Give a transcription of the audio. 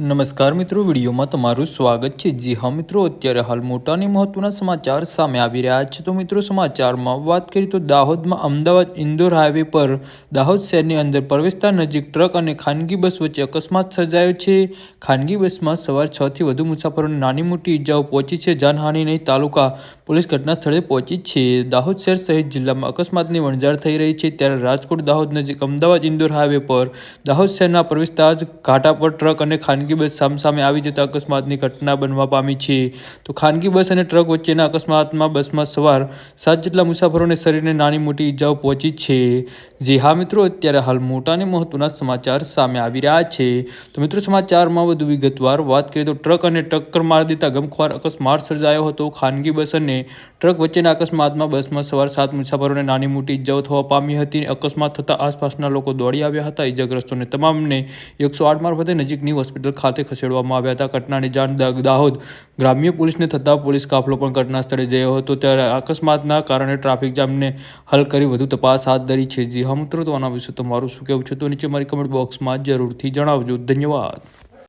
નમસ્કાર મિત્રો, વિડીયોમાં તમારું સ્વાગત છે. જી હા મિત્રો, અત્યારે હાલ મોટા અને મહત્વના સમાચાર સામે આવી રહ્યા છે. તો મિત્રો, સમાચારમાં વાત કરીએ તો દાહોદમાં અમદાવાદ ઇન્દોર હાઈવે પર દાહોદ શહેરની અંદર પ્રવેશતા નજીક ટ્રક અને ખાનગી બસ વચ્ચે અકસ્માત સર્જાયો છે. ખાનગી બસમાં સવાર છ થી વધુ મુસાફરોને નાની મોટી ઈજાઓ પહોંચી છે. જાનહાની નહીં તાલુકા પોલીસ ઘટના સ્થળે પહોંચી છે. દાહોદ શહેર સહિત જિલ્લામાં અકસ્માતની વણઝાર થઈ રહી છે. ત્યારે રાજકોટ, દાહોદ નજીક અમદાવાદ ઇન્દોર હાઈવે પર દાહોદ શહેરના પ્રવેશતા જ ઘાટા પર ટ્રક અને ખાનગી બસ સામસામે આવી જતા અકસ્માતની ઘટના બનવા પામી છે. તો ખાનગી બસ અને ટ્રક વચ્ચેના અકસ્માતમાં બસમાં સવાર સાત જેટલા મુસાફરોને શરીરને નાની મોટી ઈજાઓ પહોંચી છે. જે હા મિત્રો, અત્યારે હાલ મોટા અને મહત્વના સમાચાર સામે આવી રહ્યા છે. તો મિત્રો, સમાચારમાં વધુ વિગતવાર વાત કરીએ તો ટ્રક અને ટક્કર માર દેતા ગમખ્વાર અકસ્માત સર્જાયો હતો. ખાનગી બસ અને ટ્રક વચ્ચેના અકસ્માતમાં બસમાં સવાર સાત મુસાફરોને નાની મોટી ઈજાઓ થવા પામી હતી. અકસ્માત થતાં આસપાસના લોકો દોડી આવ્યા હતા. ઈજાગ્રસ્તોને તમામને એકસો આઠ મારફતે નજીકની હોસ્પિટલ ખાતે ખસેડવામાં આવ્યા હતા. ઘટનાની જાણ દાહોદ ગ્રામ્ય પોલીસને થતાં પોલીસ કાફલો પણ ઘટના સ્થળે જયો હતો. ત્યારે અકસ્માતના કારણે ટ્રાફિક જામને હલ કરી વધુ તપાસ હાથ ધરી છે. જી હા મિત્રો, તો આના વિશે તમારું શું કહેવું છે? તો નીચે મારી કમેન્ટ બોક્સમાં જરૂરથી જણાવજો. ધન્યવાદ.